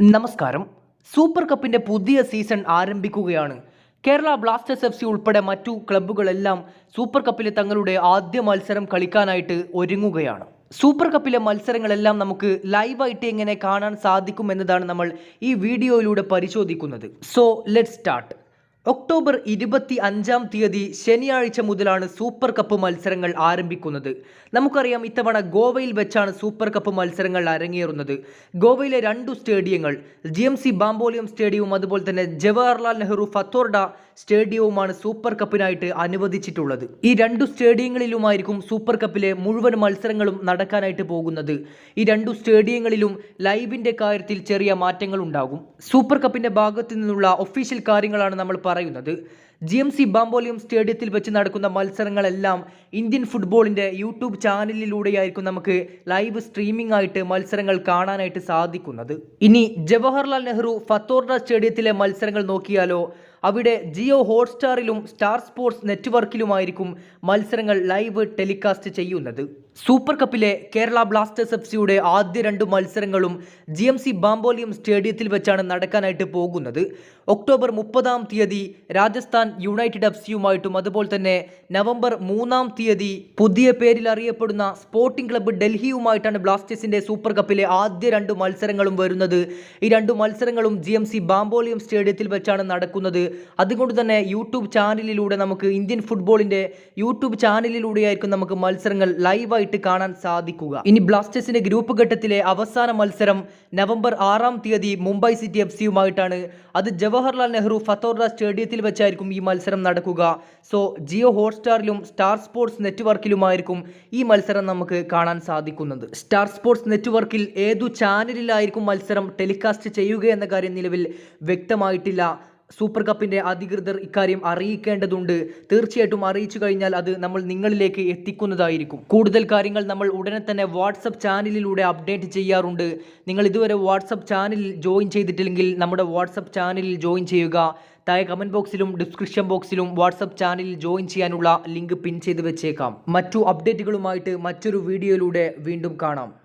നമസ്കാരം. സൂപ്പർ കപ്പിന്റെ പുതിയ സീസൺ ആരംഭിക്കുകയാണ്. കേരള ബ്ലാസ്റ്റേഴ്സ് എഫ് സി ഉൾപ്പെടെ മറ്റു ക്ലബ്ബുകളെല്ലാം സൂപ്പർ കപ്പിലെ തങ്ങളുടെ ആദ്യ മത്സരം കളിക്കാനായിട്ട് ഒരുങ്ങുകയാണ്. സൂപ്പർ കപ്പിലെ മത്സരങ്ങളെല്ലാം നമുക്ക് ലൈവായിട്ട് എങ്ങനെ കാണാൻ സാധിക്കും എന്നതാണ് നമ്മൾ ഈ വീഡിയോയിലൂടെ പരിശോധിക്കുന്നത്. സോ ലെറ്റ് സ്റ്റാർട്ട് ഒക്ടോബർ ഇരുപത്തി അഞ്ചാം തീയതി ശനിയാഴ്ച മുതലാണ് സൂപ്പർ കപ്പ് മത്സരങ്ങൾ ആരംഭിക്കുന്നത്. നമുക്കറിയാം ഇത്തവണ ഗോവയിൽ വെച്ചാണ് സൂപ്പർ കപ്പ് മത്സരങ്ങൾ അരങ്ങേറുന്നത്. ഗോവയിലെ രണ്ടു സ്റ്റേഡിയങ്ങൾ ജി എം സി ബാംബോളിയം സ്റ്റേഡിയവും അതുപോലെ തന്നെ ജവഹർലാൽ നെഹ്റു ഫത്തോർഡ സ്റ്റേഡിയവുമാണ് സൂപ്പർ കപ്പിനായിട്ട് അനുവദിച്ചിട്ടുള്ളത്. ഈ രണ്ടു സ്റ്റേഡിയങ്ങളിലുമായിരിക്കും സൂപ്പർ കപ്പിലെ മുഴുവൻ മത്സരങ്ങളും നടക്കാനായിട്ട് പോകുന്നത്. ഈ രണ്ടു സ്റ്റേഡിയങ്ങളിലും ലൈവിന്റെ കാര്യത്തിൽ ചെറിയ മാറ്റങ്ങൾ ഉണ്ടാകും സൂപ്പർ കപ്പിന്റെ ഭാഗത്തു നിന്നുള്ള ഒഫീഷ്യൽ കാര്യങ്ങളാണ് നമ്മൾ പറയുന്നത്. ജി എം സി ബാംബോലിയം സ്റ്റേഡിയത്തിൽ വെച്ച് നടക്കുന്ന മത്സരങ്ങളെല്ലാം ഇന്ത്യൻ ഫുട്ബോളിന്റെ യൂട്യൂബ് ചാനലിലൂടെയായിരിക്കും നമുക്ക് ലൈവ് സ്ട്രീമിംഗ് ആയിട്ട് മത്സരങ്ങൾ കാണാനായിട്ട് സാധിക്കുന്നത്. ഇനി ജവഹർലാൽ നെഹ്റു ഫത്തോർഡ സ്റ്റേഡിയത്തിലെ മത്സരങ്ങൾ നോക്കിയാലോ അവിടെ ജിയോ ഹോട്ട്സ്റ്റാറിലും സ്റ്റാർ സ്പോർട്സ് നെറ്റ്വർക്കിലുമായിരിക്കും മത്സരങ്ങൾ ലൈവ് ടെലികാസ്റ്റ് ചെയ്യുന്നത്. സൂപ്പർ കപ്പിലെ കേരള ബ്ലാസ്റ്റേഴ്സ് എഫ് സിയുടെ ആദ്യ രണ്ട് മത്സരങ്ങളും ജി എം സി ബാംബോലിയം സ്റ്റേഡിയത്തിൽ വെച്ചാണ് നടക്കാനായിട്ട് പോകുന്നത്. ഒക്ടോബർ മുപ്പതാം തീയതി രാജസ്ഥാൻ യുണൈറ്റഡ് എഫ് സിയുമായിട്ടും അതുപോലെ തന്നെ നവംബർ മൂന്നാം തീയതി പുതിയ പേരിൽ അറിയപ്പെടുന്ന സ്പോർട്ടിംഗ് ക്ലബ്ബ് ഡൽഹിയുമായിട്ടാണ് ബ്ലാസ്റ്റേഴ്സിന്റെ സൂപ്പർ കപ്പിലെ ആദ്യ രണ്ട് മത്സരങ്ങളും വരുന്നത്. ഈ രണ്ട് മത്സരങ്ങളും ജി എം സി ബാംബോളിയം സ്റ്റേഡിയത്തിൽ വെച്ചാണ് നടക്കുന്നത്. അതുകൊണ്ട് തന്നെ യൂട്യൂബ് ചാനലിലൂടെ നമുക്ക് ഇന്ത്യൻ ഫുട്ബോളിന്റെ യൂട്യൂബ് ചാനലിലൂടെയായിരിക്കും നമുക്ക് മത്സരങ്ങൾ ലൈവായിട്ട് കാണാൻ സാധിക്കുക. ഇനി ബ്ലാസ്റ്റേഴ്സിന്റെ ഗ്രൂപ്പ് ഘട്ടത്തിലെ അവസാന മത്സരം നവംബർ ആറാം തീയതി മുംബൈ സിറ്റി എഫ് സിയുമായിട്ടാണ്. അത് ജവഹർലാൽ നെഹ്റു ഫത്തോർഡ സ്റ്റേഡിയത്തിൽ വെച്ചായിരിക്കും ഈ മത്സരം നടക്കുക. സോ ജിയോ ഹോട്ട്സ്റ്റാറിലും സ്റ്റാർ സ്പോർട്സ് നെറ്റ്വർക്കിലുമായിരിക്കും ഈ മത്സരം നമുക്ക് കാണാൻ സാധിക്കുന്നത്. സ്റ്റാർ സ്പോർട്സ് നെറ്റ്വർക്കിൽ ഏതു ചാനലിലായിരിക്കും മത്സരം ടെലികാസ്റ്റ് ചെയ്യുക എന്ന കാര്യം നിലവിൽ വ്യക്തമായിട്ടില്ല. സൂപ്പർ കപ്പിന്റെ അധികൃതർ ഇക്കാര്യം അറിയിക്കേണ്ടതുണ്ട്. തീർച്ചയായിട്ടും അറിയിച്ചു കഴിഞ്ഞാൽ അത് നമ്മൾ നിങ്ങളിലേക്ക് എത്തിക്കുന്നതായിരിക്കും. കൂടുതൽ കാര്യങ്ങൾ നമ്മൾ ഉടനെ തന്നെ വാട്സപ്പ് ചാനലിലൂടെ അപ്ഡേറ്റ് ചെയ്യാറുണ്ട്. നിങ്ങൾ ഇതുവരെ വാട്സപ്പ് ചാനലിൽ ജോയിൻ ചെയ്തിട്ടില്ലെങ്കിൽ നമ്മുടെ വാട്സപ്പ് ചാനലിൽ ജോയിൻ ചെയ്യുക. താഴെ കമന്റ് ബോക്സിലും ഡിസ്ക്രിപ്ഷൻ ബോക്സിലും വാട്സപ്പ് ചാനലിൽ ജോയിൻ ചെയ്യാനുള്ള ലിങ്ക് പിൻ ചെയ്ത് വെച്ചേക്കാം. മറ്റു അപ്ഡേറ്റുകളുമായിട്ട് മറ്റൊരു വീഡിയോയിലൂടെ വീണ്ടും കാണാം.